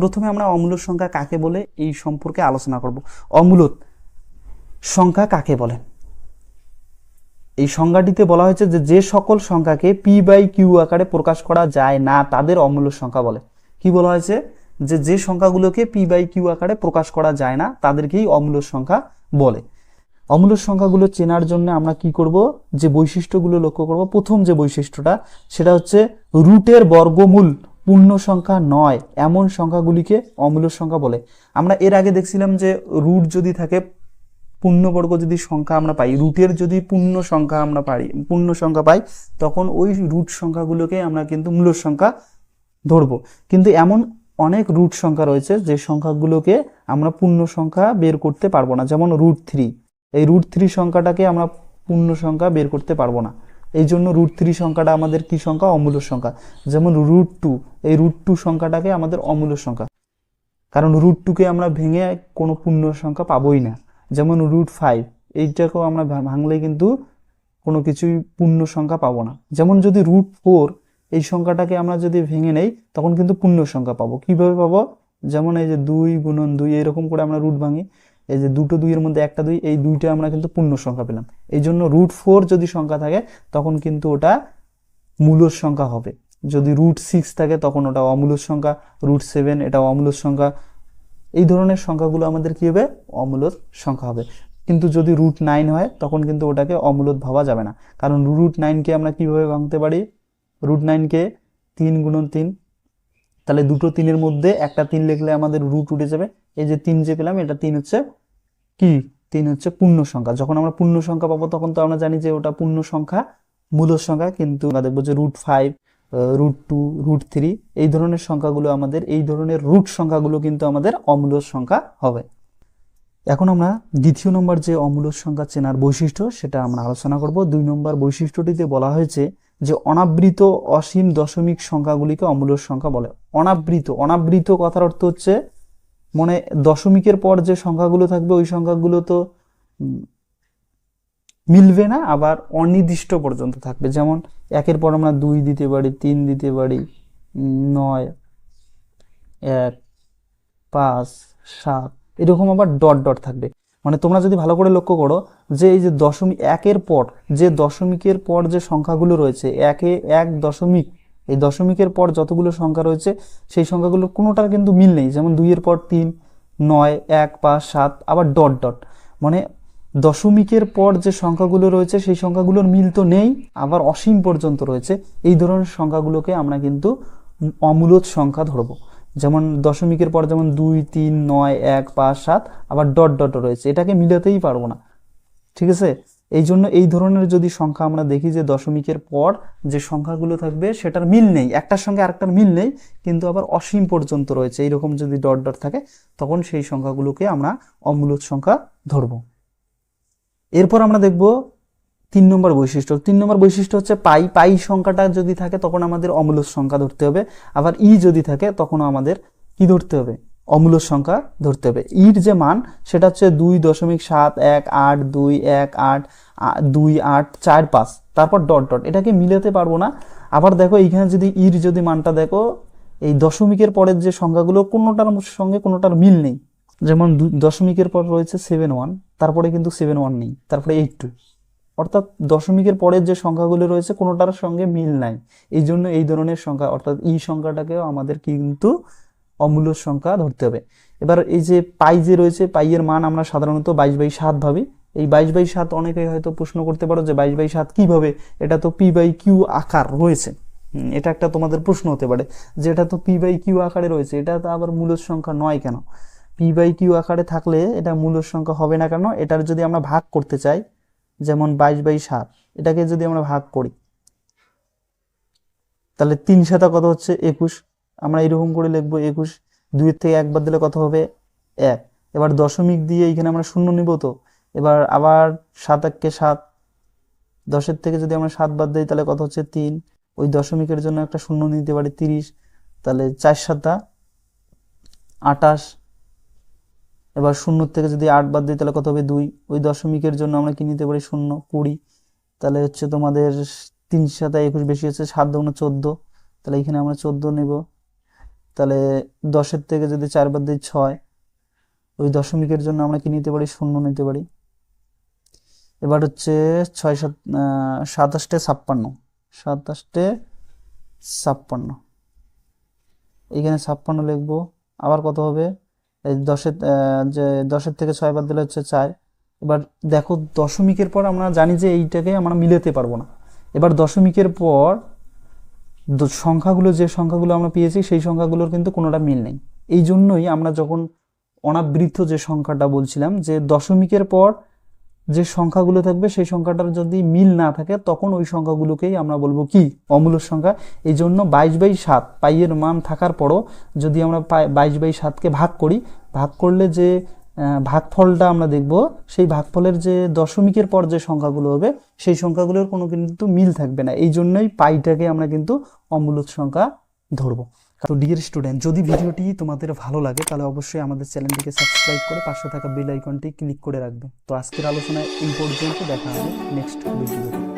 প্রথমে আমরা অমূলত সংখ্যা কাকে বলে এই সম্পর্কে আলোচনা করব। অমূলত সংখ্যা কাকে বলে? এই সংজ্ঞাটিতে বলা হয়েছে যে যে সকল সংখ্যাকে পি বাই কিউ আকারে প্রকাশ করা যায় না, তাদের অমূল্য সংখ্যা বলে। কি বলা হয়েছে? যে যে সংখ্যাগুলোকে পি বাই কিউ আকারে প্রকাশ করা যায় না, তাদেরকেই অমূল্য সংখ্যা বলে। অমূল্য সংখ্যাগুলো চেনার জন্য আমরা কি করব? যে বৈশিষ্ট্যগুলো লক্ষ্য করব। প্রথম যে বৈশিষ্ট্যটা, সেটা হচ্ছে রুটের বর্গমূল। পূর্ণ সংখ্যা নয়, এমন সংখ্যাগুলিকে অমূল্য সংখ্যা বলে। আমরা এর আগে দেখছিলাম যে রুট যদি থাকে, পূর্ণবর্গ যদি সংখ্যা আমরা পাই, রুটের যদি পূর্ণ সংখ্যা আমরা পাই পূর্ণ সংখ্যা পাই, তখন ওই রুট সংখ্যাগুলোকে আমরা কিন্তু মূল সংখ্যা ধরবো। কিন্তু এমন অনেক রুট সংখ্যা রয়েছে যে সংখ্যাগুলোকে আমরা পূর্ণ সংখ্যা বের করতে পারব না, যেমন রুট থ্রি। এই রুট থ্রি সংখ্যাটাকে আমরা পূর্ণ সংখ্যা বের করতে পারব না। এই জন্য রুট থ্রি সংখ্যাটা আমাদের কি সংখ্যা? অমূল্য সংখ্যা। যেমন রুট টু এই রুট টু সংখ্যাটাকে আমাদের অমূল্য সংখ্যা। কারণ রুট টুকে আমরা ভেঙে কোনো পূর্ণ সংখ্যা পাবোই না। যেমন রুট ফাইভ এইটাকেও আমরা ভাঙলে কিন্তু কোনো কিছুই পূর্ণ সংখ্যা পাবো না। যেমন যদি রুট ফোর এই সংখ্যাটাকে আমরা যদি ভেঙে নেই, তখন কিন্তু পূর্ণ সংখ্যা পাবো। কীভাবে পাবো? যেমন এই যে দুই গুণন দুই, এরকম করে আমরা রুট ভাঙি। এই যে দুটো দুইয়ের মধ্যে একটা দুই, এই দুইটা আমরা কিন্তু পূর্ণ সংখ্যা পেলাম। এই জন্য রুট ফোর যদি সংখ্যা থাকে, তখন কিন্তু ওটা মূলর সংখ্যা হবে। যদি রুট সিক্স থাকে, তখন ওটা অমূলর সংখ্যা রুট সেভেন এটা অমূলর সংখ্যা। এই ধরনের সংখ্যাগুলো আমাদের কি হবে? অমূলত সংখ্যা হবে। কিন্তু যদি রুট নাইন হয়, তখন কিন্তু ওটাকে অমূলত ভাবা যাবে না। কারণ রুট নাইনকে আমরা কীভাবে ভাঙতে পারি? রুট নাইনকে তিন গুণন তিন। তাহলে দুটো তিনের মধ্যে একটা তিন লিখলে আমাদের রুট উঠে যাবে। এই যে তিন যে পেলাম, এটা তিন হচ্ছে কি? তিন হচ্ছে পূর্ণ সংখ্যা। যখন আমরা পূর্ণ সংখ্যা পাবো, তখন তো আমরা জানি যে ওটা পূর্ণ সংখ্যা, মূল সংখ্যা, কিন্তু আমরা দেখব যে root five root two root three এই ধরনের সংখ্যাগুলো আমাদের, এই ধরনের রুট সংখ্যাগুলো কিন্তু আমাদের অমূল্য সংখ্যা হবে। এখন আমরা দ্বিতীয় নম্বর যে অমূল্য সংখ্যা চেনার বৈশিষ্ট্য, সেটা আমরা আলোচনা করব। দুই নম্বর বৈশিষ্ট্যটিতে বলা হয়েছে যে অনাবৃত অসীম দশমিক সংখ্যাগুলিকে অমূল্য সংখ্যা বলে। অনাবৃত অনাবৃত কথার অর্থ হচ্ছে মানে দশমিকের পর যে সংখ্যাগুলো থাকবে, ওই সংখ্যাগুলো তো মিলবে না, আবার অনির্দিষ্ট পর্যন্ত থাকবে। যেমন একের পর আমরা দুই দিতে পারি, তিন দিতে পারি, নয়, এক, পাঁচ, সাত, এরকম আবার ডট ডট থাকবে। মানে তোমরা যদি ভালো করে লক্ষ্য করো যে এই যে দশমিক, একের পর যে দশমিকের পর যে সংখ্যাগুলো রয়েছে, একে এক দশমিক এই দশমিকের পর যতগুলো সংখ্যা রয়েছে, সেই সংখ্যাগুলোর কোনোটার কিন্তু মিল নেই। যেমন দুইয়ের পর তিন, নয়, এক, পাঁচ, সাত, আবার ডট ডট। মানে দশমিকের পর যে সংখ্যাগুলো রয়েছে, সেই সংখ্যাগুলোর মিল তো নেই, আবার অসীম পর্যন্ত রয়েছে। এই ধরনের সংখ্যাগুলোকে আমরা কিন্তু অমূলত সংখ্যা ধরবো। যেমন দশমিকের পর যেমন দুই, তিন, নয়, এক, পাঁচ, সাত, আবার ডট ডট রয়েছে। এটাকে মিলাতেই পারব না। ঠিক আছে? এই জন্য এই ধরনের যদি সংখ্যা আমরা দেখি যে দশমিকের পর যে সংখ্যাগুলো থাকবে, সেটার মিল নেই। একটার সঙ্গে আরেকটার মিল নেই, কিন্তু আবার অসীম পর্যন্ত রয়েছে। এইরকম যদি ডট ডট থাকে, তখন সেই সংখ্যাগুলোকে আমরা অমূলত সংখ্যা ধরবো। এরপর আমরা দেখব তিন নম্বর বৈশিষ্ট্য। তিন নম্বর বৈশিষ্ট্য হচ্ছে পাই। পাই সংখ্যাটা যদি থাকে, তখন আমাদের অমূলত সংখ্যা ধরতে হবে। আবার ই যদি থাকে, তখনও আমাদের কি ধরতে হবে? অমূলত সংখ্যা ধরতে হবে। ইর যে মান, সেটা হচ্ছে দুই দশমিক সাত এক আট দুই এক আট দুই আট চার পাঁচ। তারপর ডট ডট। এটাকে মিলাতে পারব না। আবার দেখো, এইখানে যদি ইর যদি মানটা দেখো, এই দশমিকের পরের যে সংখ্যাগুলো, কোনোটার সঙ্গে কোনোটার মিল নেই। যেমন দশমিকের পর রয়েছে সেভেন ওয়ান তারপরে কিন্তু সেভেন ওয়ান নেই, তারপরে এইট টু অর্থাৎ দশমিকের পরের যে সংখ্যাগুলো রয়েছে, কোনোটার সঙ্গে মিল নাই। এই জন্য এই ধরনের সংখ্যা, অর্থাৎ এই সংখ্যাটাকেও আমাদের কিন্তু অমূল্য সংখ্যা ধরতে হবে। এবার এই যে পাই যে রয়েছে পাইয়ের মান আমরা সাধারণত বাইশ বাই সাত ভাবি। এই বাইশ বাই সাত অনেকেই হয়তো প্রশ্ন করতে পারো যে বাইশ বাই সাত কীভাবে? এটা তো পি বাই কিউ আকার রয়েছে। এটা একটা তোমাদের প্রশ্ন হতে পারে যে এটা তো পি বাই কিউ আকারে রয়েছে, এটা তো আবার মূলত সংখ্যা নয় কেন? পি বাই কিউ আকারে থাকলে এটা মূলত সংখ্যা হবে না কেন? এটার যদি আমরা ভাগ করতে চাই, যেমন বাইশ বাই সাত, এটাকে যদি আমরা ভাগ করি, তাহলে তিন সাতা কত হচ্ছে? একুশ। আমরা এরকম করে লিখব একুশ, দুইয়ের থেকে একবার দিলে কত হবে? এক। এবার দশমিক দিয়ে এখানে আমরা শূন্য নিব তো। এবার আবার সাত এককে সাত। দশের থেকে যদি আমরা সাত বাদ দিই, তাহলে কত হচ্ছে? তিন। ওই দশমিকের জন্য একটা শূন্য নিতে পারি তিরিশ। তাহলে চার সাতা আটাশ এবার শূন্য থেকে যদি আট বাদ দিই, তাহলে কত হবে? দুই। ওই দশমিকের জন্য আমরা কি নিতে পারি? শূন্য, কুড়ি। তাহলে হচ্ছে তোমাদের তিন সাতা একুশ বেশি হচ্ছে সাত দুগুণ চোদ্দ। তাহলে এখানে আমরা চোদ্দ নেব। তাহলে দশের থেকে যদি চার বাদ দিই ছয়, ওই দশমিকের জন্য আমরা কি নিতে পারি? শূন্য নিতে পারি। এবার হচ্ছে ছয় সাত সাতাশটে ছাপ্পান্ন। সাতাশটে ছাপ্পান্ন। এখানে ছাপ্পান্ন লিখব। আবার কত হবে? এই দশের যে দশের থেকে ছয় বাদ দিলে হচ্ছে চার। এবার দেখো দশমিকের পর আমরা জানি যে এইটাকে আমরা মিলাতে পারব না। এবার দশমিকের পর সংখ্যাগুলো যে সংখ্যাগুলো আমরা পেয়েছি, সেই সংখ্যাগুলোর কিন্তু কোনোটা মিল নেই। এই জন্যই আমরা যখন অনাবৃত্ত যে সংখ্যাটা বলছিলাম, যে দশমিকের পর যে সংখ্যাগুলো থাকবে, সেই সংখ্যাটার যদি মিল না থাকে, তখন ওই সংখ্যাগুলোকেই আমরা বলব কি? অমূলক সংখ্যা। এই জন্য বাইশ বাই সাত পাইয়ের মান থাকার পরও যদি আমরা বাইশ বাই সাতকে ভাগ করি, ভাগ করলে যে ভাগফলটা আমরা দেখব। সেই ভাগফলের যে দশমিকের পর যে সংখ্যাগুলো হবে, সেই সংখ্যাগুলোর কোনো কিন্তু মিল থাকবে না। এই জন্যই পাইটাকে আমরা কিন্তু অমূলত সংখ্যা ধরবো। তো ডিয়ার স্টুডেন্ট যদি ভিডিওটি তোমাদের ভালো লাগে, তাহলে অবশ্যই আমাদের চ্যানেলটিকে সাবস্ক্রাইব করে পাশে থাকা বেল আইকনটি ক্লিক করে রাখবে। তো আজকের আলোচনায় এই পর্যন্ত, দেখা হবে নেক্সট ভিডিওতে